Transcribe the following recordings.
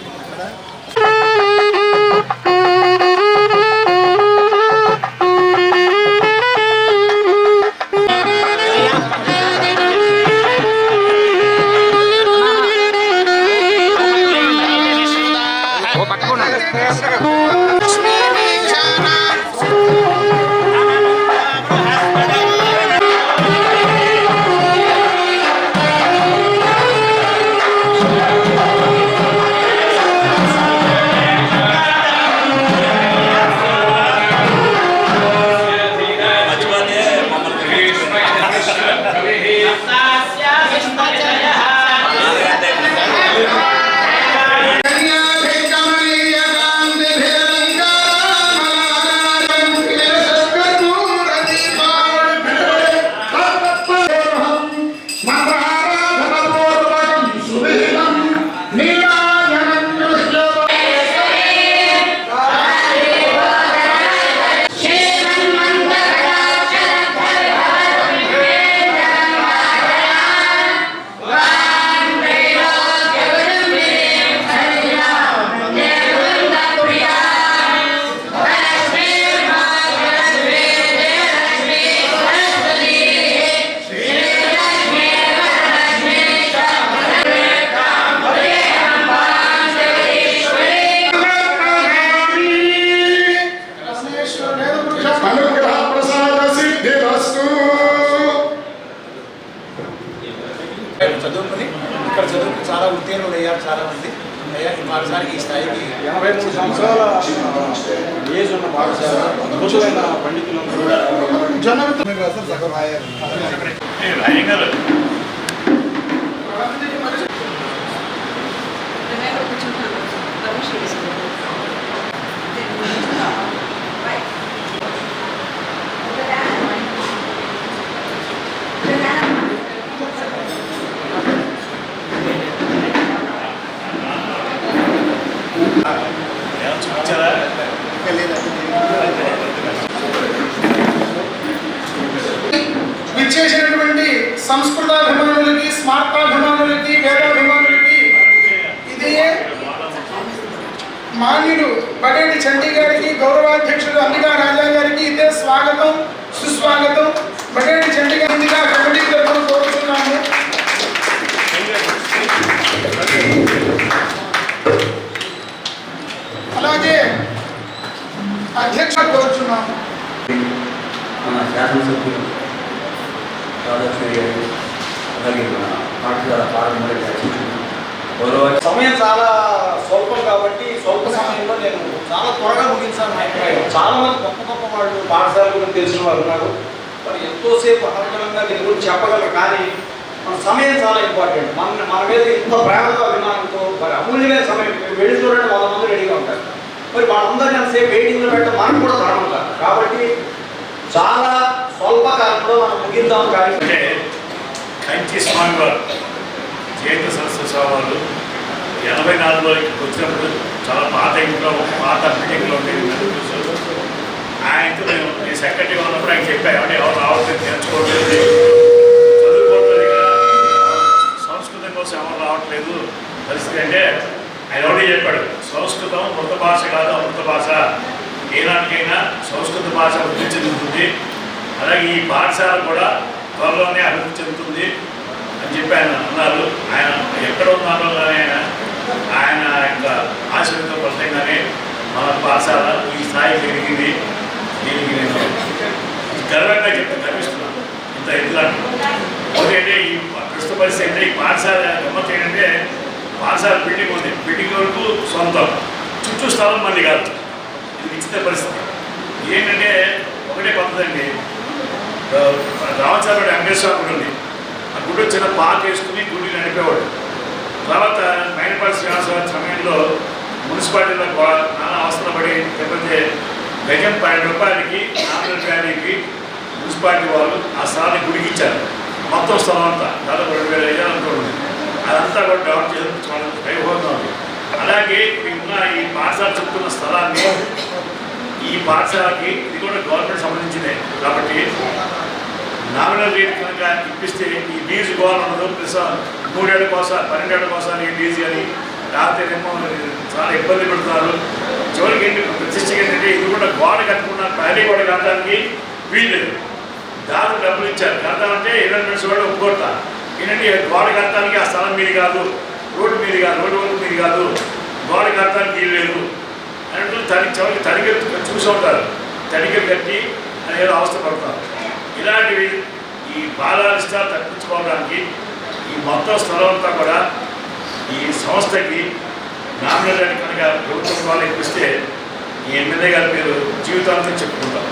అనుగ్రహ చాలా ఉత్తీర్ణులు అయ్యారు చాలా మంది అయ్యా ఈ పాఠశాలకి ఈ స్థాయికి ఎనభై మూడు సంవత్సరాల ఏజ్ ఉన్న పాఠశాల అద్భుతమైన పండితులందరూ విచ్చేసినటువంటి సంస్కృతాభిమానులకి స్మార్తాభిమానులకి వేదాభిమానులకి ఇది మాన్యుడు బడేటి చండీ గారికి గౌరవాధ్యక్షుడు అంబికా రాజా గారికి ఇదే స్వాగతం సుస్వాగతం బడేటి చండీ గారిగా కమిటీ తరఫున కోరుతున్నాము అలాగే అధ్యక్ష కోరుచున్నాము మన శాసనసభ్యులు రాధాకృష్ణ గారు అలాగే మన పాఠశాల పాఠశాల అధ్యక్షులు గౌరవ సమయం చాలా స్వల్పం కాబట్టి స్వల్ప సమయంలో నేను చాలా త్వరగా ముగించాను నా అభిప్రాయం చాలా మంది గొప్ప గొప్ప వాళ్ళు పాఠశాల గురించి తెలిసిన వారు ఉన్నారు మరి ఎంతోసేపు అనర్గళంగా దీని గురించి చెప్పగలరు కానీ మన సమయం చాలా ఇంపార్టెంట్ మన మన మీద ఇంత ప్రేమతో అభిమానంతో మరి అమూల్యమైన సమయం వెళ్ళి చూడండి వాళ్ళ మంది రెడీగా ఉంటారు. మరి వాళ్ళందరూ వాళ్ళందరినీ అంతసేపు వెయిటింగ్లో పెట్టడం మనకు కూడా ధర్మం కాదు. కాబట్టి చాలా స్వల్ప కాలంలో మనం ముగిద్దాం కానీ అంటే కంచి స్వామివారు జయంత సరస్వతి స్వామి వారు. ఎనభై నాలుగులో ఇక్కడికి వచ్చినప్పుడు చాలా పాత ఇంట్లో పాత బిల్డింగ్లో ఉండేది చూసారు ఆయనతో నేను నేను సెక్రటరీ ఉన్నప్పుడు ఆయన చెప్పాను ఎవరు రావట్లేదు నేర్చుకోవట్లేదు చదువుకోవట్లేదు ఇక్కడ సంస్కృతం ఎవరు రావట్లేదు. పరిస్థితి అంటే ఆయన ఒకటి చెప్పాడు సంస్కృతం మృత భాష కాదు అమృత భాష. ఏనాటికైనా సంస్కృత భాష అభివృద్ధి చెందుతుంది. అలాగే ఈ పాఠశాల కూడా త్వరలోనే అభివృద్ధి చెందుతుంది అని చెప్పి ఆయన అన్నారు. ఆయన ఎక్కడ ఉన్నారో కానీ ఆయన ఆయన యొక్క ఆశయంతో ఫలితంగానే మన పాఠశాల ఈ స్థాయి పెరిగింది. దీనికి నేను గర్వంగా చెప్తే గర్విస్తున్నాను. ఇంత ఎదుగులాంటి ఒకటంటే ఈ ప్రస్తుత పరిస్థితి అంటే ఈ పాఠశాల గమ్మత్ ఏంటంటే పాఠశాల బిల్డింగ్ ఉంది. బిల్డింగ్ వరకు సొంతం. చుట్టూ స్థలం మంది కాదు. ఇది విచిత్ర పరిస్థితి. ఏంటంటే ఒకటే పద్ధతి అండి రామచారుడు వెంకటేశ్వర గుడి ఉంది. ఆ గుడి చిన్న పాక వేసుకుని గుడి నడిపేవాడు. తర్వాత మైనపాటి శ్రీనివాసరావు సమయంలో మున్సిపాలిటీలో నానా అవసరం పడి లేకపోతే గజం పది రూపాయలకి నాలుగు రూపాయలకి మున్సిపాలిటీ వాళ్ళు ఆ స్థలాన్ని గుడికి ఇచ్చారు మొత్తం స్థలం అంతా దాదాపు రెండు వేల ఐదు అనుకోండి. అదంతా కూడా డెవలప్ చేయాలని చాలా వైభవంగా ఉంది. అలాగే ఇప్పుడున్న ఈ పాఠశాల చెప్తున్న స్థలాన్ని ఈ పాఠశాలకి ఇది కూడా గవర్నమెంట్ సంబంధించిందే కాబట్టి నామినల్ రేట్ కనుక ఇప్పిస్తే ఈ లీజు గోల్ ఉండదు మూడేళ్ళ కోసం పన్నెండేళ్ళ కోసం ఈ లీజు అని రాత్రి ఏమో చాలా ఇబ్బంది పెడతారు చివరికి ఏంటి? ప్రతిష్టకి ఏంటంటే ఇది కూడా గోడ కట్టుకున్న ప్రహరీ గోడ కట్టడానికి వీల్లేదు. దాదాపు డబ్బులు ఇచ్చారు. కడతామంటే ఇరవై నిమిషం కూడా ఒప్పుకోడతా ఏంటంటే గోడ కట్టడానికి ఆ స్థలం మీది కాదు రోడ్డు మీది కాదు రోడ్డు వరకు మీది కాదు. గోడ కట్టడానికి వీలు లేదు. అంటూ తడి చవరికి తడిగలు చూసి ఉంటారు. తడిగలు కట్టి అనేది ఏదో అవస్థ పడతారు ఇలాంటివి ఈ బాలారిష్టాలు తప్పించుకోవడానికి ఈ మొత్తం స్థలం అంతా కూడా ఈ సంస్థకి నామినేట్ కనుక ప్రభుత్వం వాళ్ళు ఇప్పిస్తే ఈ ఎమ్మెల్యే గారు మీరు జీవితాంతం చెప్పుకుంటారు.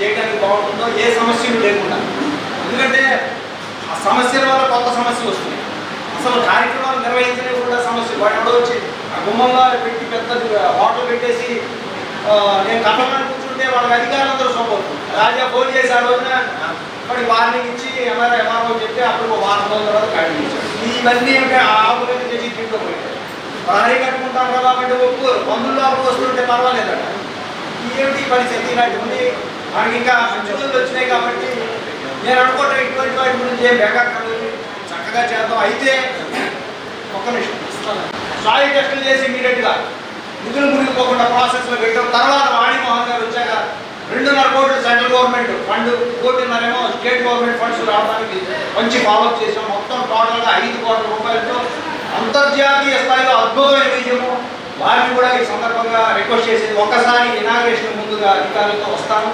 చేయడానికి బాగుంటుందో ఏ సమస్యలు లేకుండా. ఎందుకంటే ఆ సమస్యల వల్ల కొత్త సమస్యలు వస్తున్నాయి. అసలు కార్యక్రమాలు నిర్వహించడం కూడా సమస్యలు. వాడు ఎవడో వచ్చి ఆ గుమ్మంలో పెట్టి పెద్ద హోటల్ పెట్టేసి నేను కట్టమని కూర్చుంటే వాళ్ళకి అధికారులందరూ సొప్పవుతుంది రాజా ఫోన్ చేసి ఆ రోజున వాడికి వార్నింగ్ ఇచ్చి ఎంఆర్ ఎంఆర్ఓ చెప్పి అప్పుడు వారం రోజుల తర్వాత ఖాళీ చేశాడు ఇవన్నీ ఏంటంటే ఆ ఆపులను చేసి దీంట్లో పోయాడు ప్రహరీ కట్టుకుంటాం కదా అంటే ఒప్పు పందుల్లో అప్పుడు వస్తుంటే పర్వాలేదట. ఏమిటి పరిస్థితి? ఇలాంటి ఉంది. మనకి ఇంకా మంచి రోజులు వచ్చినాయి కాబట్టి నేను అనుకుంటా ఇటువంటి వాటి గురించి ఏం చక్కగా చేద్దాం. అయితే ఒక్క నిమిషం. సాయి టెస్టులు చేసి ఇమీడియట్గా నిధులు మునిగిపోకుండా ప్రాసెస్లో పెట్టాం. తర్వాత వాణి మోహన్ గారు వచ్చాక రెండున్నర కోట్లు సెంట్రల్ గవర్నమెంట్ ఫండ్ కోటిన్నరేమో స్టేట్ గవర్నమెంట్ ఫండ్స్ రావడానికి మంచి ఫాలోఅప్ చేసాం మొత్తం టోటల్గా ఐదు కోట్ల రూపాయలతో అంతర్జాతీయ స్థాయిలో అద్భుతమైన విజయము. వారిని కూడా ఈ సందర్భంగా రిక్వెస్ట్ చేసేది ఒక్కసారి ఇనాగ్రేషన్ ముందుగా అధికారులతో వస్తాను.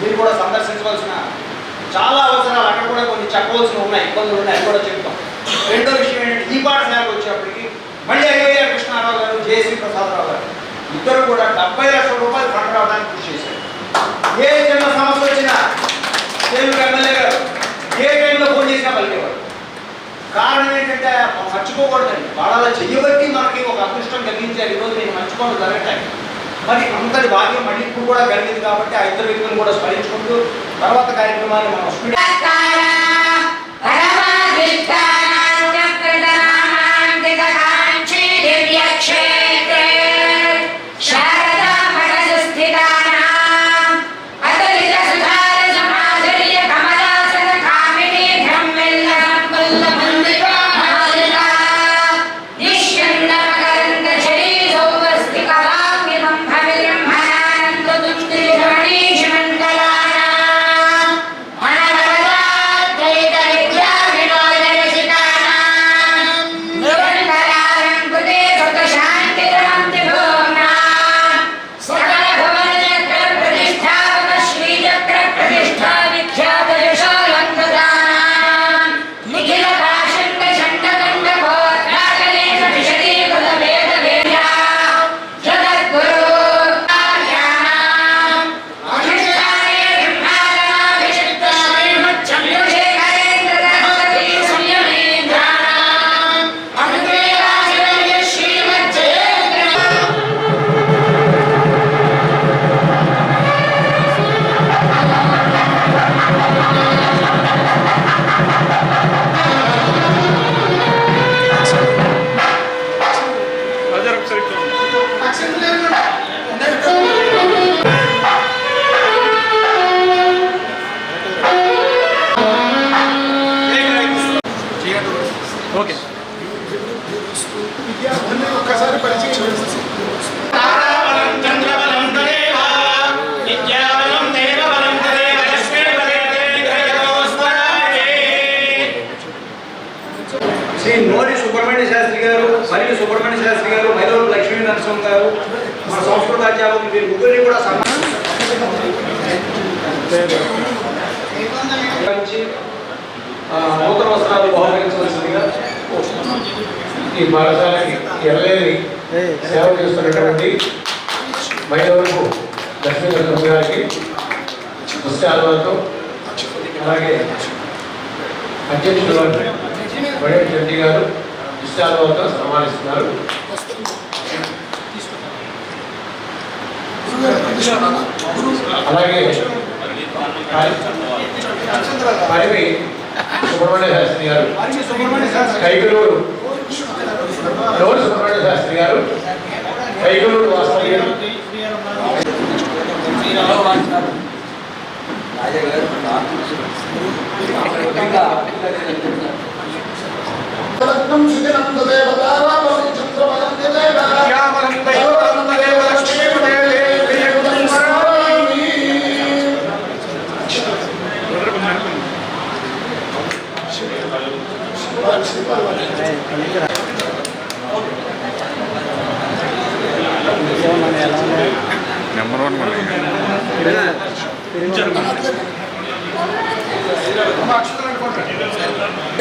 మీరు కూడా సందర్శించవలసిన చాలా అవసరాలు అక్కడ కూడా కొన్ని చెప్పవలసిన ఉన్నాయి ఇబ్బందులు ఉన్నాయి కూడా చెప్తాం. రెండో విషయం ఏంటంటే ఈ పాఠశాలకు వచ్చేప్పటికి మళ్ళీ అయ్యయ్య కృష్ణారావు గారు జేసీ ప్రసాదరావు గారు ఇద్దరు కూడా డెబ్బై లక్షల రూపాయలు ఫండ్ రావడానికి కృషి చేశారు. ఏ చిన్న సమస్య వచ్చినా తెలుగు ఎమ్మెల్యే గారు ఏ టైంలో ఫోన్ చేసినా పలికేవారు. కారణం ఏంటంటే మర్చిపోకూడదండి. వాళ్ళ చెయ్యబట్టి మనకి ఒక అదృష్టం కలిగించారు ఈరోజు నేను మర్చిపోవడం జరగటానికి మరి అంతటి భాగ్యం మళ్ళీ ఇప్పుడు కూడా కలిగింది కాబట్టి ఆ ఇద్దరు వ్యక్తులను కూడా స్మరించుకుంటూ తర్వాత కార్యక్రమాన్ని మనం నరసింహ గారు మన సంస్కృత అధ్యాపకులు వీరు ముగ్గురిని కూడా సన్మానించి నూతన వస్త్రాలు బహుకరించవలసిందిగా ఈ బాలశాలకి ఎనలేని సేవ చేస్తున్నటువంటి మహిళలకు లక్ష్మీ నరసింహ గారికి పుస్తకాలతో అలాగే అధ్యక్షుడు అధ్యక్షులు బడే రెడ్డి గారు పుస్తకాలతో సన్మానిస్తున్నారు. అలాగే పరివి సుబ్రహ్మణ్య శాస్త్రి గారు. కైగులూరు శాస్త్రి లోడు సుబ్రహ్మణ్య శాస్త్రి గారు. కైగులూరు వాస్తవి గారు. రాజా గారు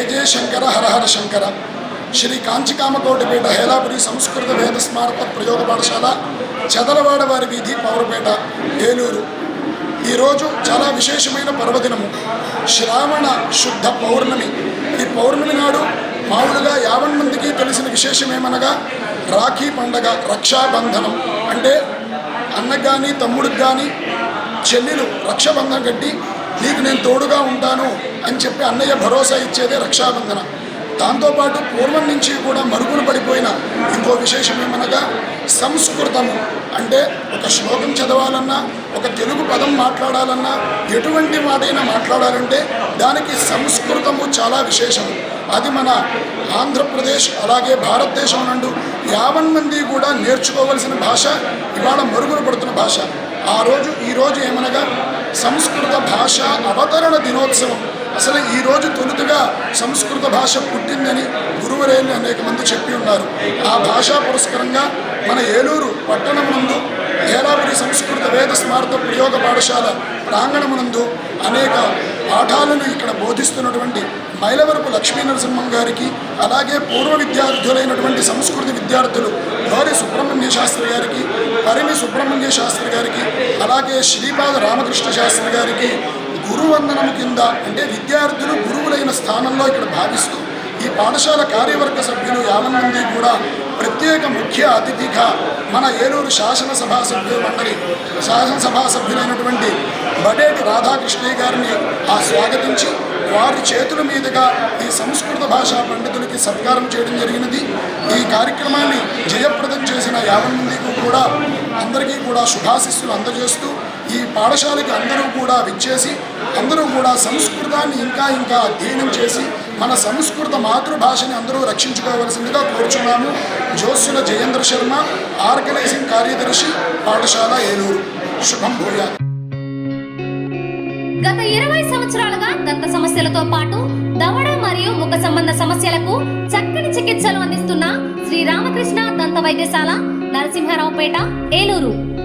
జయ శంకర హరహర శంకర. శ్రీ కాంచికామకోటిపేట హేలాపురి సంస్కృత వేద స్మారక ప్రయోగ పాఠశాల చదలవాడ వారి వీధి పౌరపేట ఏలూరు. ఈరోజు చాలా విశేషమైన పర్వదినము. శ్రావణ శుద్ధ పౌర్ణమి. ఈ పౌర్ణమి నాడు మామూలుగా యావన్ మందికి తెలిసిన విశేషమేమనగా రాఖీ పండగ రక్షాబంధనం. అంటే అన్నకు కానీ తమ్ముడికి కానీ చెల్లెలు రక్షాబంధం కట్టి నీకు నేను తోడుగా ఉంటాను అని చెప్పి అన్నయ్య భరోసా ఇచ్చేదే రక్షాబంధన. దాంతోపాటు పూర్వం నుంచి కూడా మరుగున పడిపోయిన ఇంకో విశేషం ఏమనగా సంస్కృతము. అంటే ఒక శ్లోకం చదవాలన్నా ఒక తెలుగు పదం మాట్లాడాలన్నా ఎటువంటి మాటైనా మాట్లాడాలంటే దానికి సంస్కృతము చాలా విశేషం అది మన ఆంధ్రప్రదేశ్ అలాగే భారతదేశం నందు యావన్ మంది కూడా నేర్చుకోవలసిన భాష ఇవాళ మరుగున పడుతున్న భాష. ఆ రోజు ఈరోజు ఏమనగా సంస్కృత భాష అవతరణ దినోత్సవం. అసలు ఈ రోజు తొలుతగా సంస్కృత భాష పుట్టిందని గురువరేళ్ళు అనేక మంది చెప్పి ఉన్నారు. ఆ భాషా పురస్కరంగా మన ఏలూరు పట్టణం నందు ఏలాపురి సంస్కృత వేద స్మారత ప్రయోగ పాఠశాల ప్రాంగణమునందు అనేక పాఠాలను ఇక్కడ బోధిస్తున్నటువంటి మైలవరపు లక్ష్మీ నరసింహం గారికి అలాగే పూర్వ విద్యార్థులైనటువంటి సంస్కృతి విద్యార్థులు గౌరి సుబ్రహ్మణ్య శాస్త్రి గారికి పరిమి సుబ్రహ్మణ్య శాస్త్రి గారికి అలాగే శ్రీపాద రామకృష్ణ శాస్త్రి గారికి గురువందనము కింద అంటే విద్యార్థులు గురువులైన స్థానంలో ఇక్కడ భావిస్తూ ఈ పాఠశాల కార్యవర్గ సభ్యులు యావన్ మంది కూడా ప్రత్యేక ముఖ్య అతిథిగా మన ఏలూరు శాసనసభా సభ్యులు మండలి శాసనసభా సభ్యులైనటువంటి బడేటి రాధాకృష్ణయ్య గారిని ఆ స్వాగతించి వారి చేతుల మీదుగా ఈ సంస్కృత భాషా పండితులకి సత్కారం చేయడం జరిగినది. ఈ కార్యక్రమాన్ని జయప్రదం చేసిన యాభై మందికి కూడా అందరికీ కూడా శుభాశిస్సులు అందజేస్తూ ఈ పాఠశాలకి అందరూ కూడా విచ్చేసి అందరూ కూడా సంస్కృతాన్ని ఇంకా ఇంకా అధ్యయనం చేసి మన సంస్కృత మాతృభాషని అందరూ రక్షించుకోవలసిందిగా కోరుచున్నాము. జోస్సుల జయేంద్ర శర్మ ఆర్గనైజింగ్ కార్యదర్శి పాఠశాల ఏలూరు. శుభం భూయా గత ఇరవై సంవత్సరాలుగా దంత సమస్యలతో పాటు దవడ మరియు ముఖ సంబంధ సమస్యలకు చక్కని చికిత్సలు అందిస్తున్న శ్రీ రామకృష్ణ దంత వైద్యశాల నరసింహారావుపేట ఏలూరు.